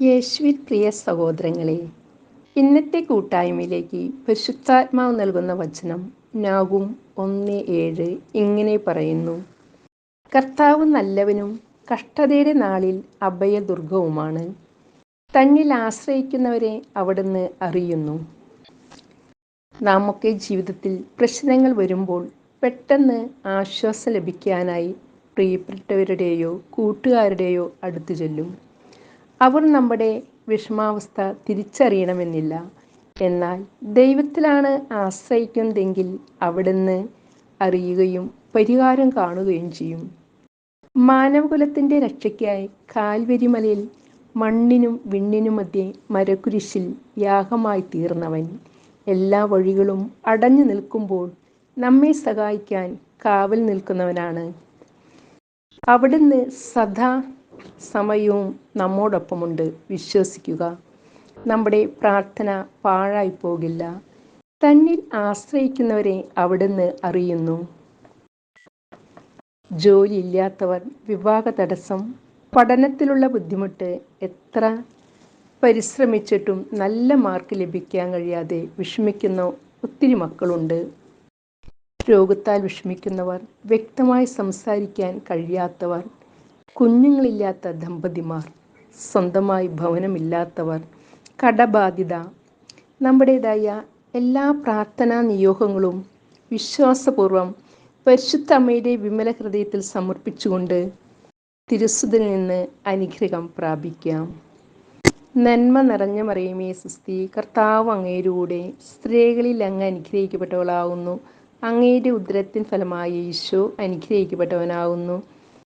യേശുവിൽ പ്രിയ സഹോദരങ്ങളെ ഇന്നത്തെ കൂട്ടായ്മയിലേക്ക് പരിശുദ്ധാത്മാവ് നൽകുന്ന വചനം നാഗും ഒന്ന് ഏഴ് ഇങ്ങനെ പറയുന്നു. കർത്താവ് നല്ലവനും കഷ്ടതയുടെ നാളിൽ അഭയദുർഗവുമാണ്. തന്നിൽ ആശ്രയിക്കുന്നവരെ അവിടുന്ന് അറിയുന്നു. നാമൊക്കെ ജീവിതത്തിൽ പ്രശ്നങ്ങൾ വരുമ്പോൾ പെട്ടെന്ന് ആശ്വാസം ലഭിക്കാനായി പ്രിയപ്പെട്ടവരുടെയോ കൂട്ടുകാരുടെയോ അടുത്തു ചെല്ലും. അവർ നമ്മുടെ വിഷമാവസ്ഥ തിരിച്ചറിയണമെന്നില്ല. എന്നാൽ ദൈവത്തിലാണ് ആശ്രയിക്കുന്നതെങ്കിൽ അവിടുന്ന് അറിയുകയും പരിഹാരം കാണുകയും ചെയ്യും. മാനവകുലത്തിന്റെ രക്ഷയ്ക്കായി കാൽവരിമലയിൽ മണ്ണിനും വിണ്ണിനും മധ്യേ മരക്കുരിശിൽ യാഗമായി തീർന്നവൻ എല്ലാ വഴികളും അടഞ്ഞു നിൽക്കുമ്പോൾ നമ്മെ സഹായിക്കാൻ കാവൽ നിൽക്കുന്നവനാണ്. അവിടുന്ന് സദാ സമയവും നമ്മോടൊപ്പമുണ്ട് വിശ്വസിക്കുക. നമ്മുടെ പ്രാർത്ഥന പാഴായി പോകില്ല. തന്നിൽ ആശ്രയിക്കുന്നവരെ അവിടുന്ന് അറിയുന്നു. ജോലിയില്ലാത്തവർ വിവാഹ തടസ്സം പഠനത്തിലുള്ള ബുദ്ധിമുട്ട് എത്ര പരിശ്രമിച്ചിട്ടും നല്ല മാർക്ക് ലഭിക്കാൻ കഴിയാതെ വിഷമിക്കുന്ന ഒത്തിരി മക്കളുണ്ട്. രോഗത്താൽ വിഷമിക്കുന്നവർ വ്യക്തമായി സംസാരിക്കാൻ കഴിയാത്തവർ കുഞ്ഞുങ്ങളില്ലാത്ത ദമ്പതിമാർ സ്വന്തമായി ഭവനമില്ലാത്തവർ കടബാധിത നമ്മുടേതായ എല്ലാ പ്രാർത്ഥനാ നിയോഗങ്ങളും വിശ്വാസപൂർവം പരിശുദ്ധ അമ്മയുടെ വിമല ഹൃദയത്തിൽ സമർപ്പിച്ചുകൊണ്ട് തിരുസുതിൽ നിന്ന് അനുഗ്രഹം പ്രാപിക്കാം. നന്മ നിറഞ്ഞ മറിയമേ സുസ്തി കർത്താവ് അങ്ങേരൂടെ സ്ത്രീകളിൽ അങ്ങ് അനുഗ്രഹിക്കപ്പെട്ടവളാകുന്നു അങ്ങയുടെ ഉദരത്തിൻ ഫലമായ ഈശോ അനുഗ്രഹിക്കപ്പെട്ടവനാകുന്നു